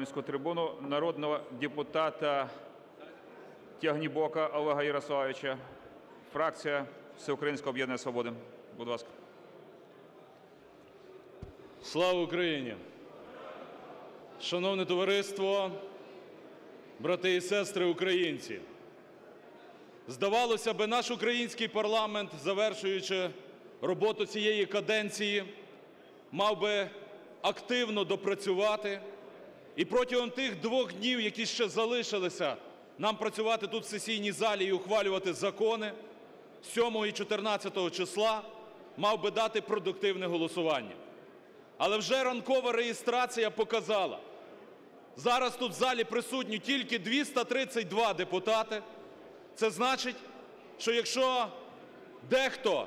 трибуну народного депутата Тягнібока Олега Ярославовича, фракція Всеукраїнського об'єднання «Свобода». Будь ласка. Слава Україні! Шановне товариство, брати і сестри українці! Здавалося би, наш український парламент, завершуючи роботу цієї каденції, мав би активно допрацювати і протягом тих двох днів, які ще залишилися нам працювати тут в сесійній залі і ухвалювати закони, 7 і 14 числа мав би дати продуктивне голосування. Але вже ранкова реєстрація показала, зараз тут в залі присутні тільки 232 депутати. Це значить, що якщо дехто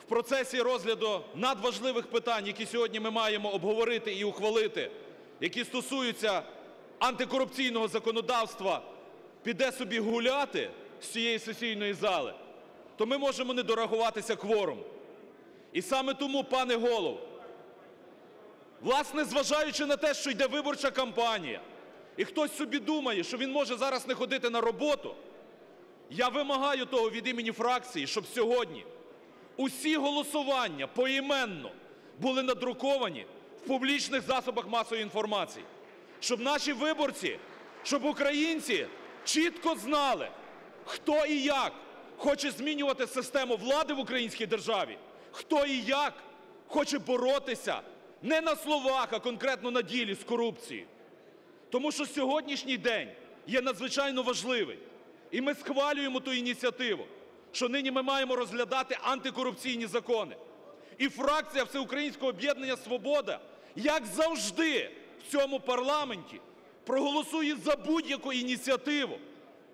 в процесі розгляду надважливих питань, які сьогодні ми маємо обговорити і ухвалити, які стосуються антикорупційного законодавства, піде собі гуляти з цієї сесійної зали, то ми можемо не дорахуватися кворуму. І саме тому, пане Голово, Власне, зважаючи на те, що йде виборча кампанія, і хтось собі думає, що він може зараз не ходити на роботу, я вимагаю того від імені фракції, щоб сьогодні усі голосування поіменно були надруковані публічних засобах масової інформації, щоб наші виборці, щоб українці чітко знали, хто і як хоче змінювати систему влади в українській державі, хто і як хоче боротися не на словах, а конкретно на ділі з корупцією. Тому що сьогоднішній день є надзвичайно важливий. І ми схвалюємо ту ініціативу, що нині ми маємо розглядати антикорупційні закони. І фракція Всеукраїнського об'єднання «Свобода», як завжди в цьому парламенті, проголосує за будь-яку ініціативу,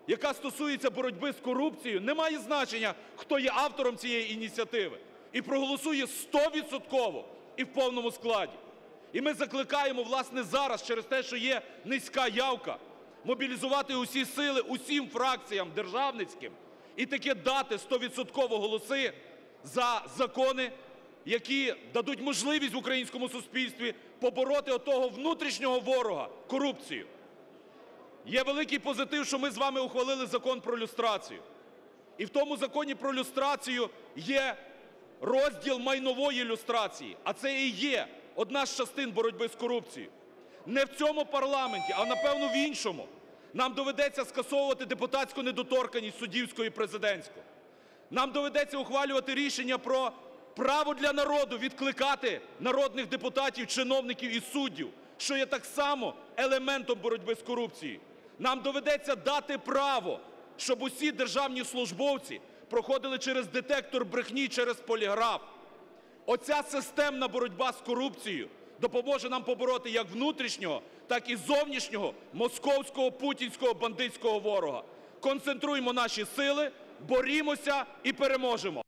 яка стосується боротьби з корупцією, не має значення, хто є автором цієї ініціативи, і проголосує стовідсотково і в повному складі. І ми закликаємо, власне, зараз, через те, що є низька явка, мобілізувати усі сили усім фракціям державницьким і таки дати стовідсотково голоси за закони, які дадуть можливість українському суспільстві побороти отого внутрішнього ворога – корупцію. Є великий позитив, що ми з вами ухвалили Закон про люстрацію. І в тому Законі про люстрацію є розділ майнової люстрації, а це і є одна з частин боротьби з корупцією. Не в цьому парламенті, а напевно в іншому нам доведеться скасовувати депутатську недоторканність суддівську і президентську. Нам доведеться ухвалювати рішення про право для народу відкликати народних депутатів, чиновників і суддів, що є так само елементом боротьби з корупцією. Нам доведеться дати право, щоб усі державні службовці проходили через детектор брехні, через поліграф. Оця системна боротьба з корупцією допоможе нам побороти як внутрішнього, так і зовнішнього московського путінського бандитського ворога. Концентруємо наші сили, борімося і переможемо.